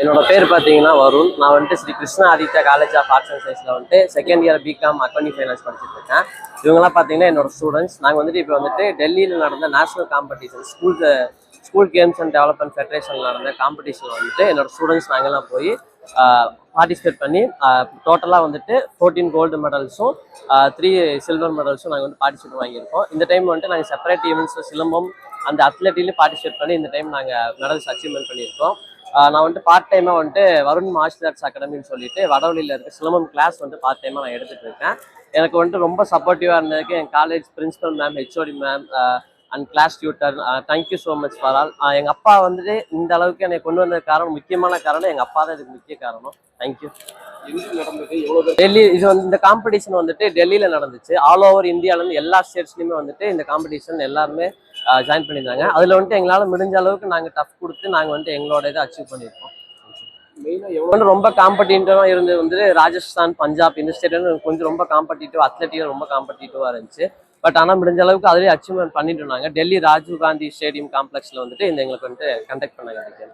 என்னோட பேர் பார்த்தீங்கன்னா வருண். நான் வந்துட்டு Sri Krishna Aditya college of arts and சயின்ஸில் வந்துட்டு second year B Com accounting finance படிச்சுட்டு இருக்கேன். இவங்கெல்லாம் பார்த்தீங்கன்னா என்னோட ஸ்டூடெண்ட்ஸ் நாங்கள் வந்துட்டு இப்போ வந்துட்டு டெல்லியில் நடந்த national competition school school games and development ஃபெடரேஷனில் நடந்த காம்படிஷனில் வந்துட்டு என்னோட ஸ்டூடெண்ட்ஸ் நாங்கள்லாம் போய் பார்ட்டிசிபேட் பண்ணி டோட்டலாக வந்துட்டு ஃபோர்டீன் கோல்டு மெடல்ஸும் த்ரீ சில்வர் மெடல்ஸும் நாங்கள் வந்து பார்ட்டிசிபேட் வாங்கியிருக்கோம். இந்த டைம் வந்துட்டு நாங்கள் செப்பரேட் ஈவெண்ட்ஸில் சிலம்பம் அந்த அத்லெட்டிலையும் பார்ட்டிசிபேட் பண்ணி இந்த டைம் நாங்கள் மெடல்ஸ் அச்சீவ்மெண்ட் பண்ணியிருக்கோம். நான் வந்துட்டு பார்ட் டைமாக வந்துட்டு வருண் மார்ஷல் ஆர்ட்ஸ் அகாடமின்னு சொல்லிட்டு வடவழியில் இருக்க சிலம்பம் கிளாஸ் வந்து பார்ட் டைமாக நான் எடுத்துட்டு இருக்கேன். எனக்கு வந்துட்டு ரொம்ப சப்போர்ட்டிவாக இருந்ததுக்கு என் college principal ma'am HOD ma'am and class tutor thank you so much for all எங்கள் அப்பா வந்துட்டு இந்த அளவுக்கு என்னை கொண்டு வந்த காரணம் முக்கியமான காரணம் எங்கள் அப்பா தான் இதுக்கு முக்கிய காரணம். தேங்க்யூ டெல்லி இது வந்து இந்த காம்படிஷன் வந்துட்டு டெல்லியில நடந்துச்சு. ஆல் ஓவர் இந்தியால இருந்து எல்லா ஸ்டேட்ஸ்லயுமே வந்துட்டு இந்த காம்படிஷன் எல்லாருமே uh, ஜாயின் பண்ணியிருந்தாங்க. அதுல வந்துட்டு எங்களால முடிஞ்ச அளவுக்கு நாங்க டஃப் கொடுத்து நாங்க வந்துட்டு எங்களோட இதை அச்சீவ் பண்ணியிருக்கோம். மெயினாக ரொம்ப காம்படிட்டிவாக இருந்து வந்து ராஜஸ்தான் பஞ்சாப் இந்த ஸ்டேட் கொஞ்சம் ரொம்ப காம்படிட்டிவ் அத்லட்டிவாக ரொம்ப காம்படிட்டிவாக இருந்துச்சு. பட் ஆனால் முடிஞ்ச அளவுக்கு அதுலேயே அச்சீவ்மெண்ட் பண்ணிட்டு இருந்தாங்க. டெல்லி ராஜீவ் காந்தி ஸ்டேடியம் காம்ப்ளெக்ஸில் வந்துட்டு இந்த எங்களுக்கு வந்துட்டு கண்டக்ட் பண்ணாங்க